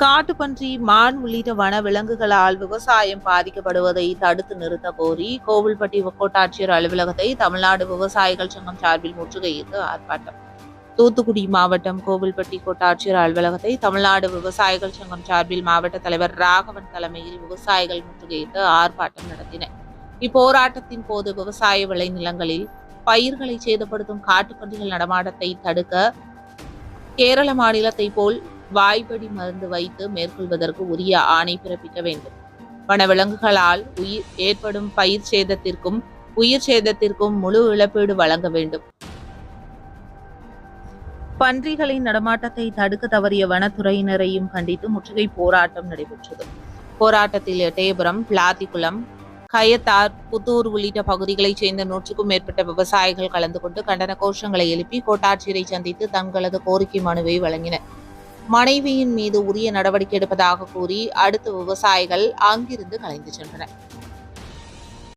காட்டுப்பன்றி மான் உள்ளிட்ட வன விலங்குகளால் விவசாயம் பாதிக்கப்படுவதை தடுத்து நிறுத்த கோரி கோவில்பட்டி கோட்டாட்சியர் அலுவலகத்தை தமிழ்நாடு விவசாயிகள் சங்கம் சார்பில் முற்றுகையிட்டு ஆர்ப்பாட்டம். தூத்துக்குடி மாவட்டம் கோவில்பட்டி கோட்டாட்சியர் அலுவலகத்தை தமிழ்நாடு விவசாயிகள் சங்கம் சார்பில் மாவட்ட தலைவர் ராகவன் தலைமையில் விவசாயிகள் முற்றுகையிட்டு ஆர்ப்பாட்டம் நடத்தினர். இப்போராட்டத்தின் போது விவசாய விளைநிலங்களில் பயிர்களை சேதப்படுத்தும் காட்டுப்பன்றிகள் நடமாட்டத்தை தடுக்க கேரள மாநிலத்தை போல் வாய்ப்படி மருந்து வைத்து மேற்கொள்வதற்கு உரிய ஆணை பிறப்பிக்க வேண்டும். வனவிலங்குகளால் உயிர் ஏற்படும் பயிர் சேதத்திற்கும் உயிர் சேதத்திற்கும் முழு இழப்பீடு வழங்க வேண்டும். பன்றிகளின் நடமாட்டத்தை தடுக்க தவறிய வனத்துறையினரையும் கண்டித்து முற்றுகை போராட்டம் நடைபெற்றது. போராட்டத்தில் எட்டயபுரம் பிளாத்திக்குளம் கயத்தார் புத்தூர் உள்ளிட்ட பகுதிகளைச் சேர்ந்த நூற்றுக்கும் மேற்பட்ட விவசாயிகள் கலந்து கொண்டு கண்டன கோஷங்களை எழுப்பி கோட்டாட்சியரை சந்தித்து தங்களது கோரிக்கை மனுவை வழங்கினர். மனைவியின் மீது உரிய நடவடிக்கை எடுப்பதாக கூறி அடுத்த விவசாயிகள் அங்கிருந்து கலைந்து சென்றனர்.